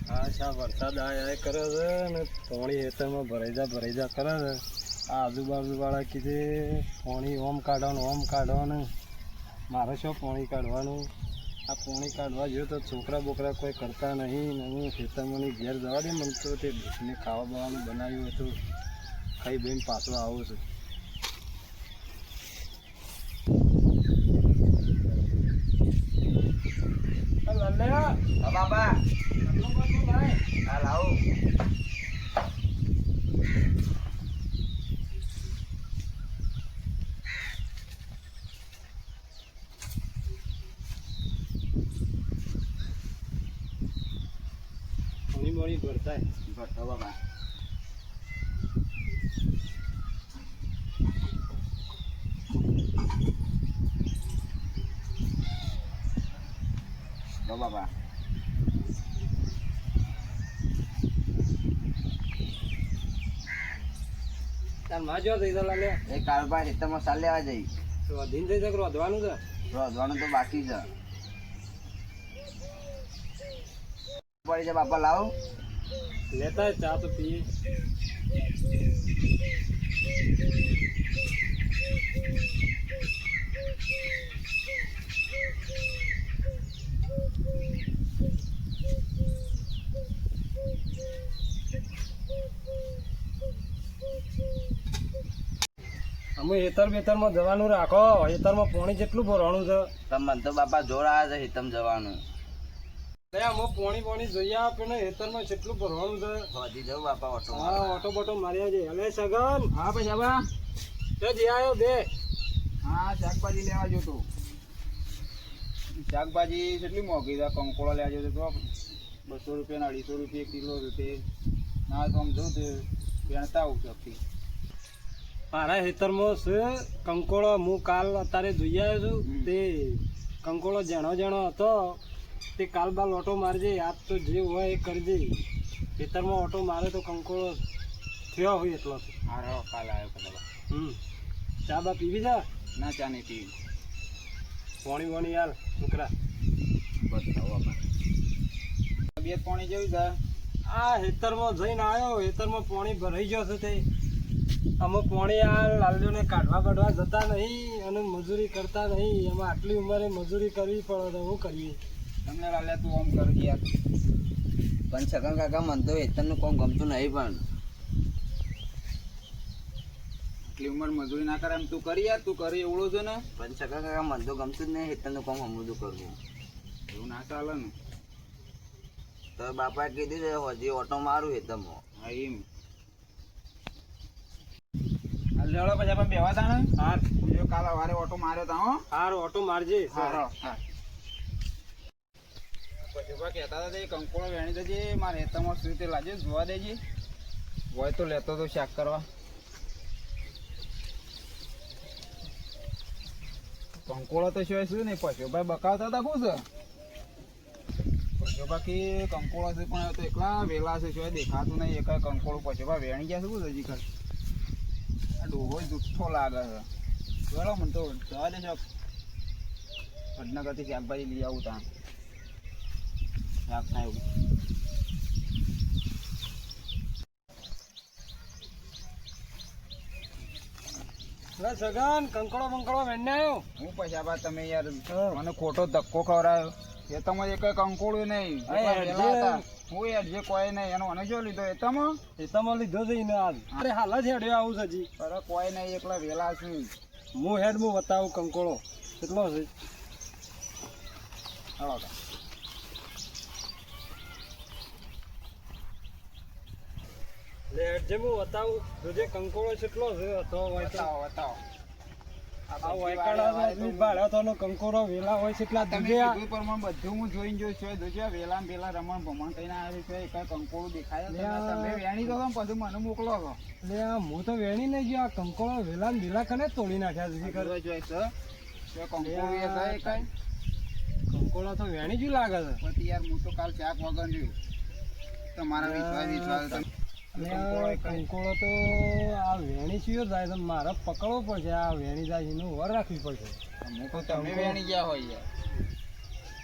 હા શા વરસાદ આય આય કરે છે ને પોણી હેતરમાં ભરેજા ભરેજા કરે છે. આ આજુબાજુવાળા કીધે પોણી ઓમ કાઢવાનું ઓમ કાઢવાનું મારે શું પોણી કાઢવાનું? આ પોણી કાઢવા જોઈએ તો છોકરા બોકરા કોઈ કરતા નહીં ને હું ખેતરમાંની ઘેર જવા દે મને તો તે મેં ખાવા બવાનું બનાવ્યું હતું. ખાઈ બેન પાછો આવું છું. બાબા આટલું બધું લાય. હા લાવો પોણી બોણી ભરતાય. ભરતા બાબા લો બાબા તારમાં જો થઈ લાલે. એ કાળબા ખેતરમાં સાલ લેવા જઈ. તો અધીન થઈ જક રોધવાનું છે? રોધવાનું તો બાકી છે. પડી છે બાપા લાવો. લેતા ચા તો પીએ. અમે હેતર બેતરમાં જવાનું રાખો. હેતરમાં પોણી જેટલું ભરવાનું છે. તમને તો બાપા જોર આવે છે હિતમ જવાનું. અમે પોણી પોણી જોઈએ આપણે હેતરમાં જેટલું ભરવાનું છે. હજી જવું બાપા ઓટો હા ઓટો બોટો મારી આવજે. સગન. હા પછી બાબા તે જે આવ્યો બે. હા શાકભાજી લેવા જોતો શાકભાજી કેટલી મોંઘી છે કંકોળો લેવા જોતો તો બસો રૂપિયા અઢીસો રૂપિયા કિલો છે ના તો આમ જોઉં તો વેણતા આવું મારા ખેતરમાં છે કંકોળો. હું કાલ અત્યારે જોઈ આવ્યો છું. તે કંકોળો જેણો જેણો હતો. તે કાલ બાલ ઓટો મારજે આજ તો જે હોય એ કરજે. ખેતરમાં ઓટો મારે તો કંકોળો થયો હોય એટલો. હા કાલ આવ્યો કદાચ હમ. ચા બા પીવી જા ના ચા નહીં પીવી. પોણી વાણી યાર છોકરા તબિયત પાણી જેવી છે? આ હેતરમાં જઈને આવ્યો હેતરમાં પાણી ભરાઈ ગયો છે તે. અમુક પાણી આ લાલ્યોને કાઢવા કાઢવા જતા નહીં અને મજૂરી કરતા નહીં. એમાં આટલી ઉંમરે મજૂરી કરવી પડે તો હું કરીએ? તમને લાલે તું આમ કર યાર. પણ છગન કાકા મન તો વેતનનું કોમ ગમતું નહીં પણ. આટલી ઉંમર મજૂરી ના કરે એમ તું કરી યાર તું કરી એવડો છે ને. પણ છગન કાકા મન તો ગમતું જ નહીં વેતનનું કોમ હમુદું કરવું. એવું ના ચાલે ને. તો બાપાએ કીધું છે હજી ઓટો મારું હેતમમાં હા એમ. લેવડો પછી આપણે બેવા તા ને હા કાલ સવારે ઓટો માર્યો તા હો. ઓટો મારજે. હા હા. પછી કહેતા હતા કંકોળો વેણી દેજે, મારે હેતામાં શું રીતે લાગે જોવા દેજે. હોય તો લેતો તો શાક કરવા. કંકોળો તો સિવાય શું નહીં પછી ભાઈ બકાવતા હતા શું છે પછી બાકી કંકોળો છે પણ એકલા વેલા છે, સિવાય દેખાતું નહીં. એક કંકોળો પછી ભાઈ વેણી ગયા છે શું હજી કર આ ડોહો જુઠ્ઠો લાગે છે. ચલો મને તો જવા દેજો. વડનગરથી શાકભાજી લઈ આવું ત્યાં શાક થાય લે સગન કંકડો બંકડો વેણને આવ્યો. હું પૈસા બા તમે યાર મને ખોટો ધક્કો ખવડાયો. એ એક નહીં. હા, યાર, જે-. હું કોઈ નહીં. એનો મને જો લીધો. એ તમે એ તમે લીધો છે ને આજ અરે હાલ જ હેડ્યો આવું છે અરે કોઈ નહીં એકલા વેલા છું. હું હેડ હું બતાવું કંકોળો કેટલો છે? હાલો. તો. જે હું બતાવું જોજે કંકોળો કેટલો છે હતો તો. બતાવો બતાવો. આ વેલા હોય છે એટલા તમે કીધું પ્રમાણે બધું હું જોઈને જોઈ છું જોજો વેલા વેલા રમણ ભમણ કહીને આવ્યું છે એક કંકોળો દેખાય જ લે આ- તમે વેણી દો પછી મને મોકલો છો. હું તો વેણી નહીં ગયો આ કંકોળો વેલા ને વેલા કને તોડી નાખ્યા કરવા જોઈએ છે કંકોળું એ કંકોળો તો વેણી જ લાગે છે. પણ યાર હું તો કાલ શાક વગર રહ્યું. તમારા વિશ્વાસ વિશ્વાસ. કંકોળો આ તો આ વેણી ચિયો જાય તો મારે પકડવો પડશે. આ વેણી જાય છે. એનું વર રાખવી પડશે. હું તો તમે વેણી ગયા હોય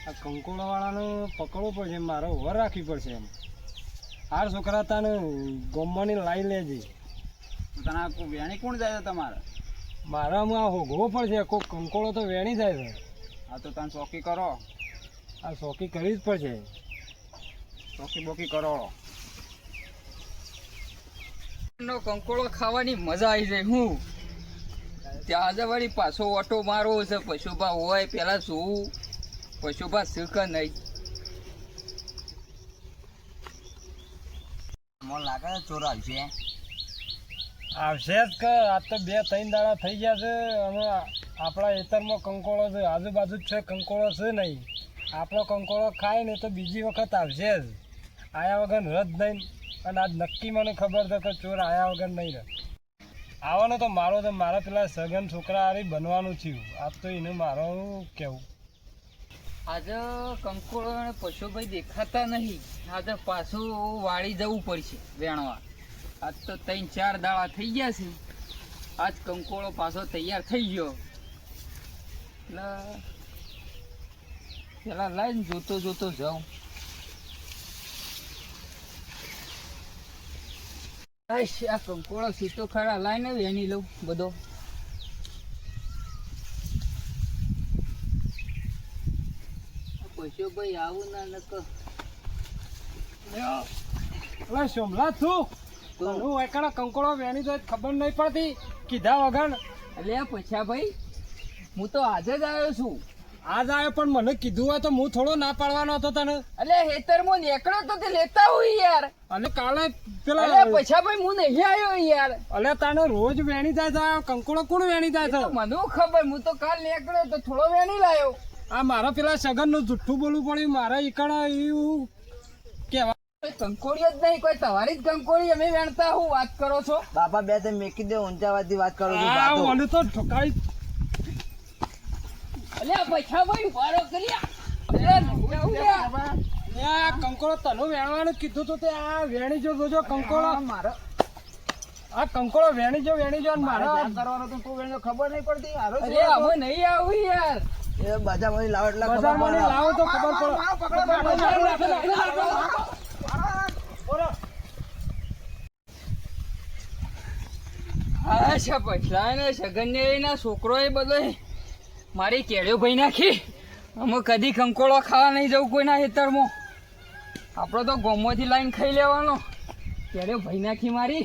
આ કંકોળો વાળાનો પકડવો પડશે. મારે વર રાખવી પડશે એમ. હાર છોકરા તને ગોમવાની લાઈ લેજે. તને આ વેણી કોણ જાય છે તમારે? મારામાં આ હોગવો છે કોઈ કંકોળો તો વેણી જાય છે. આ તો તને ચોકી કરો. આ ચોકી કરવી જ પડશે. ચોકી બોકી કરો. નો કંકોળો ખાવાની મજા આવી જાય હું. ત્યાં આજે વળી પાછો ઓટો મારવો છે પશુભા હોય પેલા જોવું. પશુભા શીખ નહીં. મને લાગે ચોર આવશે. આવશે જ કે આ તો બે ત્રણ દાડા થઈ ગયા છે. અને આપણા એતરમાં કંકોળો છે આજુબાજુ જ છે કંકોળો છે નહીં. આપણો કંકોળો ખાય ને તો બીજી વખત આવશે જ. આયા વગર રદ નહીં. અને આજ નક્કી મને ખબર છે કે ચોર આયા વગર નહીં રહે. આવવાનો તો મારો તો મારા પેલા સગન છોકરા આવી બનવાનું થયું. આજ તો એને મારો કેવું. આજે કંકોળો અને પશુભાઈ દેખાતા નહીં. આજે પાછું વાળી જવું પડશે વેણવા. આજ તો ત્રણ ચાર દાડા થઈ ગયા છે. આજ કંકોળો પાછો તૈયાર થઈ ગયો. એટલે પેલા લાઈન જોતો જોતો જાઉં. આઈશ, આ કંકોળો સીટો ખરા લાઈને વેણી લઉં બધો. પશુભાઈ આવું ના નક એટલે સોમલા છું હું એકડો કંકોળો વેણી તો ખબર નહીં પડતી. કીધા વગર. એટલે પછા ભાઈ હું તો આજે જ આવ્યો છું. આજ આવ્યો પણ મને કીધું હોય તો હું થોડો ના પાડવાનો હતો તને. એટલે હેતર હું નીકળો તો તે લેતા હોય યાર. અને કાલે પેલા પેલા પૈસા ભાઈ હું નહીં આવ્યો યાર. અલે તને રોજ વેણી જાય છે આ કોણ વેણી જાય તો છે મને ખબર હું તો કાલ નીકળ્યો તો થોડો વેણી લાયો. આ મારા પેલા સગનનું જુઠ્ઠું બોલવું પડ્યું મારા ઈકણ એવું કેવા કંકોડી જ નહીં કોઈ તમારી જ કંકોડી અમે વેણતા હું વાત કરો છો? બાપા બે તમે મેકી દે ઊંચાવાથી વાત કરો છો આ બાતો. મને તો ઠોકાઈ એટલે પછા ભાઈ ઉભારો કર્યા એટલે નહીં આવું યાર. આ કંકોળો તને વેણવાનું કીધું તું તે આ વેણી જો જોજો કંકોળો. મારે. આ કંકોળો વેણી જો વેણી જો મારે કરવાનો તો તું એને ખબર નહીં પડતી. હારો અરે અમે નહીં આવું યાર. એ બજારમાંથી લાવો એટલે બજારમાંથી લાવો તો ખબર પડે. અચ્છા પછલા ને સગન ને છોકરો એ બધો મારી કેળ્યો ભાઈ નાખી. અમે કદી કંકોળો ખાવા નહીં જવું કોઈના ખેતરમાં. આપણો તો ગોમોથી લાઈન ખાઈ લેવાનો. કેળ્યો ભાઈ નાખી મારી.